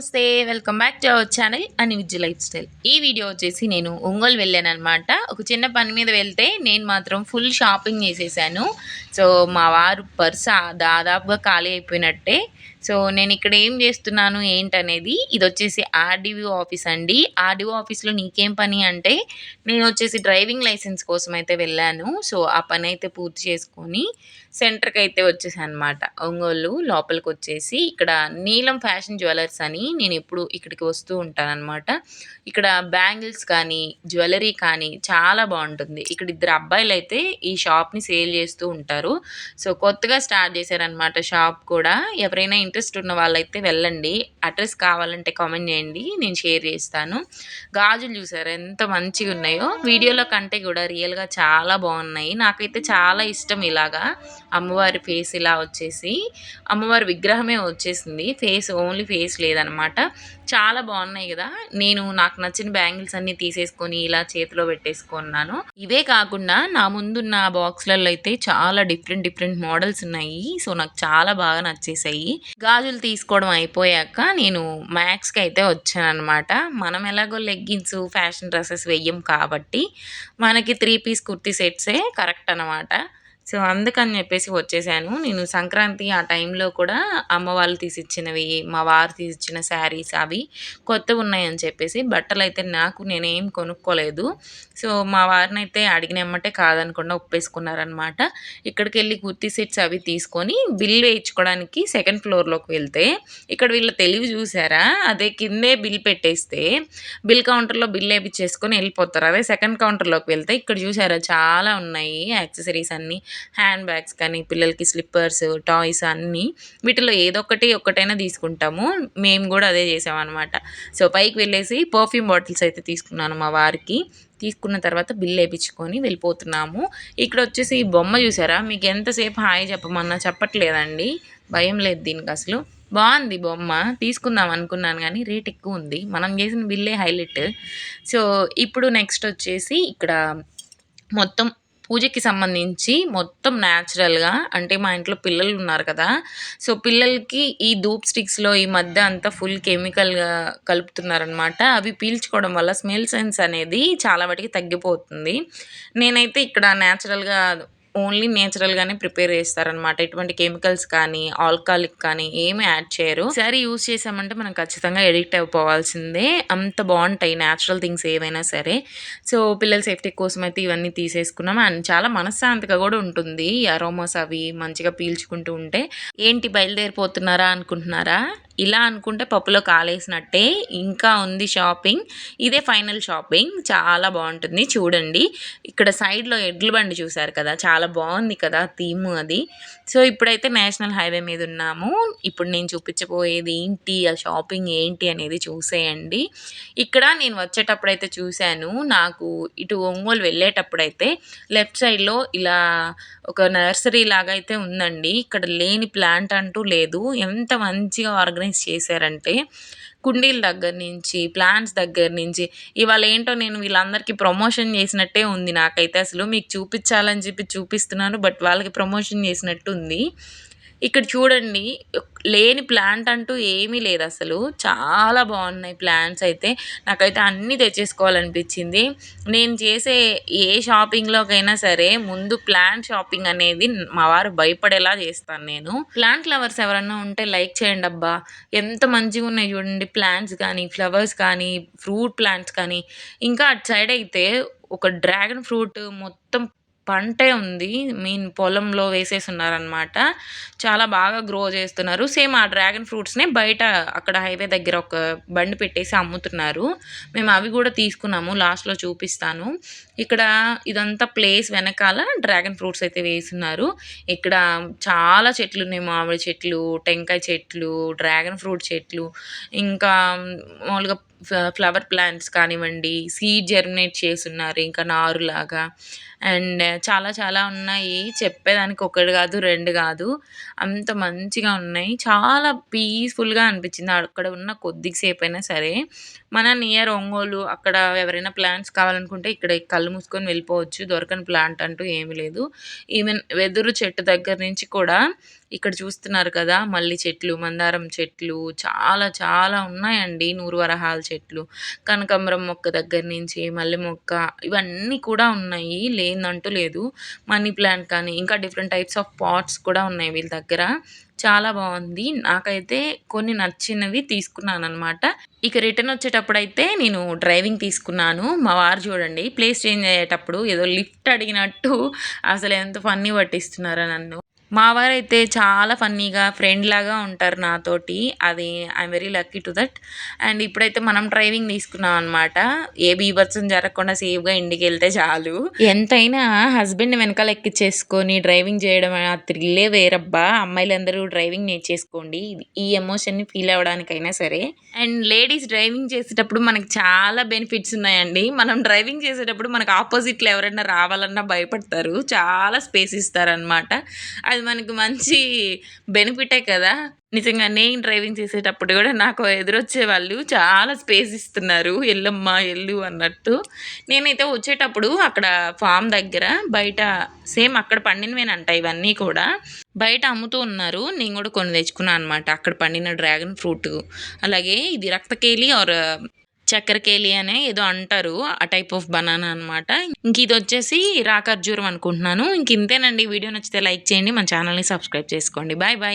నమస్తే welcome back to our channel అని విజ్ లైఫ్ స్టైల్ ఈ వీడియో వచ్చేసి నేను ఒంగోలు వెళ్ళాను అనమాట ఒక చిన్న పని మీద వెళ్తే నేను మాత్రం ఫుల్ షాపింగ్ చేసేసాను. సో మా వారు పర్స్ దాదాపుగా ఖాళీ అయిపోయినట్టే సో నేను ఇక్కడ ఏం చేస్తున్నాను ఏంటనేది ఇది వచ్చేసి ఆర్డీఓ ఆఫీస్ అండి. ఆర్డీఓ ఆఫీస్లో నీకేం పని అంటే నేను వచ్చేసి డ్రైవింగ్ లైసెన్స్ కోసం అయితే వెళ్ళాను. సో ఆ పని అయితే పూర్తి చేసుకొని సెంటర్కి అయితే వచ్చేసాను అనమాట ఒంగోలు లోపలికి వచ్చేసి ఇక్కడ నీలం ఫ్యాషన్ జ్యువెలర్స్ అని నేను ఎప్పుడు ఇక్కడికి వస్తూ ఉంటాను అనమాట ఇక్కడ బ్యాంగిల్స్ కానీ జ్యువెలరీ కానీ చాలా బాగుంటుంది. ఇక్కడ ఇద్దరు అబ్బాయిలు అయితే ఈ షాప్ని సేల్ చేస్తూ ఉంటారు. సో కొత్తగా స్టార్ట్ చేశారనమాట షాప్ కూడా. ఎవరైనా ఇంట్రెస్ట్ ఉన్న వాళ్ళైతే వెళ్ళండి. అడ్రస్ కావాలంటే కామెంట్ చేయండి. నేను షేర్ చేస్తాను. గాజులు చూసారు? ఎంత మంచిగా ఉన్నాయో. వీడియోలో కంటే కూడా రియల్గా చాలా బాగున్నాయి. నాకైతే చాలా ఇష్టం ఇలాగా. అమ్మవారి ఫేస్ ఇలా వచ్చేసి. అమ్మవారి విగ్రహమే వచ్చేసింది. ఫేస్ ఓన్లీ ఫేస్ లేదనమాట. చాలా బాగున్నాయి కదా. నేను నాకు నచ్చిన బ్యాంగిల్స్ అన్ని తీసేసుకొని ఇలా చేతిలో పెట్టేసుకున్నాను. ఇవే కాకుండా నా ముందున్న బాక్స్లలో అయితే చాలా డిఫరెంట్ డిఫరెంట్ మోడల్స్ ఉన్నాయి. సో నాకు చాలా బాగా నచ్చేసాయి. గాజులు తీసుకోవడం అయిపోయాక నేను మ్యాక్స్కి అయితే వచ్చాను అనమాట మనం ఎలాగో లెగ్గిన్స్ ఫ్యాషన్ డ్రెస్సెస్ వెయ్యం కాబట్టి మనకి త్రీ పీస్ కుర్తీ సెట్సే కరెక్ట్ అనమాట సో అందుకని చెప్పేసి వచ్చేసాను. నేను సంక్రాంతి ఆ టైంలో కూడా అమ్మ వాళ్ళు తీసిచ్చినవి మా వారు తీసిచ్చిన శారీస్ అవి కొత్తవి ఉన్నాయని చెప్పేసి బట్టలు అయితే నాకు నేనేం కొనుక్కోలేదు. సో మా వారిని అయితే అడిగినమ్మంటే కాదనకుండా ఒప్పేసుకున్నారనమాట. ఇక్కడికి వెళ్ళి కుర్తీ సెట్స్ అవి తీసుకొని బిల్ వేయించుకోవడానికి సెకండ్ ఫ్లోర్లోకి వెళ్తే ఇక్కడ వీళ్ళ తెలివి చూసారా? అదే కిందే బిల్ పెట్టేస్తే బిల్ కౌంటర్లో బిల్ వేపించేసుకొని వెళ్ళిపోతారు. అదే సెకండ్ కౌంటర్లోకి వెళ్తే ఇక్కడ చూసారా? చాలా ఉన్నాయి యాక్సెసరీస్ అన్నీ. హ్యాండ్ బ్యాగ్స్ కానీ పిల్లలకి స్లిప్పర్స్ టాయ్స్ అన్నీ వీటిలో ఏదో ఒకటి ఒక్కటైనా తీసుకుంటాము. మేము కూడా అదే చేసామన్నమాట. సో పైకి వెళ్ళేసి పర్ఫ్యూమ్ బాటిల్స్ అయితే తీసుకున్నాను మా వారికి. తీసుకున్న తర్వాత బిల్ వేయించుకొని వెళ్ళిపోతున్నాము. ఇక్కడ వచ్చేసి ఈ బొమ్మ చూసారా? మీకు ఎంతసేపు హాయ్ చెప్పమన్నా చెప్పట్లేదండి. భయం లేదు దీనికి అసలు. బాగుంది బొమ్మ. తీసుకుందాం అనుకున్నాను కానీ రేట్ ఎక్కువ ఉంది. మనం చేసిన బిల్లే హైలైట్. సో ఇప్పుడు నెక్స్ట్ వచ్చేసి ఇక్కడ మొత్తం పూజకి సంబంధించి మొత్తం న్యాచురల్గా అంటే మా ఇంట్లో పిల్లలు ఉన్నారు కదా సో పిల్లలకి ఈ ధూప్ స్టిక్స్లో ఈ మధ్య అంతా ఫుల్ కెమికల్గా కలుపుతున్నారనమాట అవి పీల్చుకోవడం వల్ల స్మెల్ సెన్స్ అనేది చాలా వాటికి తగ్గిపోతుంది. నేనైతే ఇక్కడ న్యాచురల్గా ఓన్లీ నేచురల్గానే ప్రిపేర్ చేస్తారనమాట ఎటువంటి కెమికల్స్ కానీ ఆల్కాలిక్ కానీ ఏమి యాడ్ చేయరు. సరే యూస్ చేసామంటే మనం ఖచ్చితంగా ఎడిక్ట్ అయిపోవాల్సిందే. అంత బాగుంటాయి న్యాచురల్ థింగ్స్ ఏవైనా సరే. సో పిల్లల సేఫ్టీ కోసం అయితే ఇవన్నీ తీసేసుకున్నాం. అండ్ చాలా మనశ్శాంతిగా కూడా ఉంటుంది అరోమాస్ అవి మంచిగా పీల్చుకుంటూ ఉంటే. ఏంటి బయలుదేరిపోతున్నారా అనుకుంటున్నారా? ఇలా అనుకుంటే పప్పులో కాలేసినట్టే ఇంకా ఉంది షాపింగ్. ఇదే ఫైనల్ షాపింగ్. చాలా బాగుంటుంది. చూడండి. ఇక్కడ సైడ్లో ఎడ్ల బండి చూసారు కదా? చాలా బాగుంది కదా థీమ్ అది. సో ఇప్పుడైతే నేషనల్ హైవే మీద ఉన్నాము. ఇప్పుడు నేను చూపించబోయేది ఏంటి? ఆ షాపింగ్ ఏంటి అనేది చూసేయండి. ఇక్కడ నేను వచ్చేటప్పుడైతే చూశాను. నాకు ఇటు ఒంగోలు వెళ్ళేటప్పుడైతే లెఫ్ట్ సైడ్లో ఇలా ఒక నర్సరీ లాగా అయితే ఉందండి. ఇక్కడ లేని ప్లాంట్ అంటూ లేదు. ఎంత మంచిగా ఆర్గనైజ్ చేశారంటే కుండీల దగ్గర నుంచి ప్లాంట్స్ దగ్గర నుంచి ఇవాళ ఏంటో నేను వీళ్ళందరికీ ప్రమోషన్ చేసినట్టే ఉంది నాకైతే అసలు. మీకు చూపించాలని చెప్పి చూపిస్తున్నాను బట్ వాళ్ళకి ప్రమోషన్ చేసినట్టు ఉంది ఇక్కడ చూడండి లేని ప్లాంట్ అంటూ ఏమీ లేదు అసలు. చాలా బాగున్నాయి ప్లాంట్స్ అయితే. నాకైతే అన్నీ తెచ్చేసుకోవాలనిపించింది. నేను చేసే ఏ షాపింగ్లోకైనా సరే ముందు ప్లాంట్ షాపింగ్ అనేది మా వారు భయపడేలా చేస్తాను నేను. ప్లాంట్ లవర్స్ ఎవరన్నా ఉంటే లైక్ చేయండి అబ్బా. ఎంత మంచిగా ఉన్నాయి చూడండి ప్లాంట్స్ కానీ ఫ్లవర్స్ కానీ ఫ్రూట్ ప్లాంట్స్ కానీ. ఇంకా అటు సైడ్ అయితే ఒక డ్రాగన్ ఫ్రూట్ మొత్తం పంటే ఉంది. మీన్ పొలంలో వేసేసి ఉన్నారనమాట చాలా బాగా గ్రో చేస్తున్నారు. సేమ్ ఆ డ్రాగన్ ఫ్రూట్స్నే బయట అక్కడ హైవే దగ్గర ఒక బండి పెట్టేసి అమ్ముతున్నారు. మేము అవి కూడా తీసుకున్నాము. లాస్ట్లో చూపిస్తాను. ఇక్కడ ఇదంతా ప్లేస్ వెనకాల డ్రాగన్ ఫ్రూట్స్ అయితే వేస్తున్నారు. ఇక్కడ చాలా చెట్లు ఉన్నాయి. మామిడి చెట్లు టెంకాయ చెట్లు డ్రాగన్ ఫ్రూట్ చెట్లు ఇంకా మామూలుగా ఫ్లవర్ ప్లాంట్స్ కానివ్వండి సీడ్ జర్మినేట్ చేస్తున్నారు. ఇంకా నారులాగా అండ్ చాలా చాలా ఉన్నాయి. చెప్పేదానికి ఒకటి కాదు రెండు కాదు. అంత మంచిగా ఉన్నాయి. చాలా పీస్ఫుల్గా అనిపించింది. అక్కడ ఉన్న కొద్దిసేపు అయినా సరే మన నియర్ ఒంగోలు అక్కడ ఎవరైనా ప్లాంట్స్ కావాలనుకుంటే ఇక్కడ కళ్ళు మూసుకొని వెళ్ళిపోవచ్చు. దొరకని ప్లాంట్ అంటూ ఏమీ లేదు. ఈవెన్ వెదురు చెట్టు దగ్గర నుంచి కూడా ఇక్కడ చూస్తున్నారు కదా మల్లి చెట్లు మందారం చెట్లు చాలా చాలా ఉన్నాయండి నూరు వరహాల చెట్లు. కనకాంబరం మొక్క దగ్గర నుంచి మల్లె మొక్క ఇవన్నీ కూడా ఉన్నాయి. లే లేదంటూ లేదు. మనీ ప్లాంట్ కానీ ఇంకా డిఫరెంట్ టైప్స్ ఆఫ్ పాట్స్ కూడా ఉన్నాయి వీళ్ళ దగ్గర. చాలా బాగుంది. నాకైతే కొన్ని నచ్చినవి తీసుకున్నాను అనమాట ఇక రిటర్న్ వచ్చేటప్పుడు అయితే నేను డ్రైవింగ్ తీసుకున్నాను. మా వారు చూడండి ప్లేస్ చేంజ్ అయ్యేటప్పుడు ఏదో లిఫ్ట్ అడిగినట్టు అసలు ఎంత ఫన్నీ పట్టిస్తున్నారా నన్ను. మా వారైతే చాలా ఫన్నీగా ఫ్రెండ్ లాగా ఉంటారు నాతోటి. అది I'm very lucky to that and ఇప్పుడైతే మనం డ్రైవింగ్ తీసుకున్నాం అనమాట ఏ బీభత్సం జరగకుండా సేఫ్గా ఇంటికి వెళ్తే చాలు. ఎంతైనా హస్బెండ్ వెనకాల ఎక్కిచ్చేసుకొని డ్రైవింగ్ చేయడం ఆ థ్రిల్లే వేరబ్బా. అమ్మాయిలందరూ డ్రైవింగ్ నేర్చేసుకోండి. ఈ ఎమోషన్ని ఫీల్ అవ్వడానికైనా సరే. అండ్ లేడీస్ డ్రైవింగ్ చేసేటప్పుడు మనకి చాలా బెనిఫిట్స్ ఉన్నాయండి. మనం డ్రైవింగ్ చేసేటప్పుడు మనకు ఆపోజిట్లో ఎవరైనా రావాలన్నా భయపడతారు. చాలా స్పేస్ ఇస్తారనమాట అది మనకి మంచి బెనిఫిటే కదా. నిజంగా నేను డ్రైవింగ్ చేసేటప్పుడు కూడా నాకు ఎదురొచ్చే వాళ్ళు చాలా స్పేస్ ఇస్తున్నారు. ఎల్లమ్మా ఎల్లు అన్నట్టు. నేనైతే వచ్చేటప్పుడు అక్కడ ఫామ్ దగ్గర బయట సేమ్ అక్కడ పండినవేనంట ఇవన్నీ కూడా. బయట అమ్ముతూ ఉన్నారు. నేను కూడా కొన్ని తెచ్చుకున్నాను అనమాట అక్కడ పండిన డ్రాగన్ ఫ్రూట్ అలాగే ఇది రక్తకేలి ఆర్ చక్కెరకేలి అనే ఏదో అంటారు ఆ టైప్ ఆఫ్ బనానా అనమాట ఇంక ఇది వచ్చేసి రాఖర్జూరం అనుకుంటున్నాను. ఇంక ఇంతేనండి. వీడియో నచ్చితే లైక్ చేయండి మన ఛానల్ని సబ్స్క్రైబ్ చేసుకోండి. Bye bye.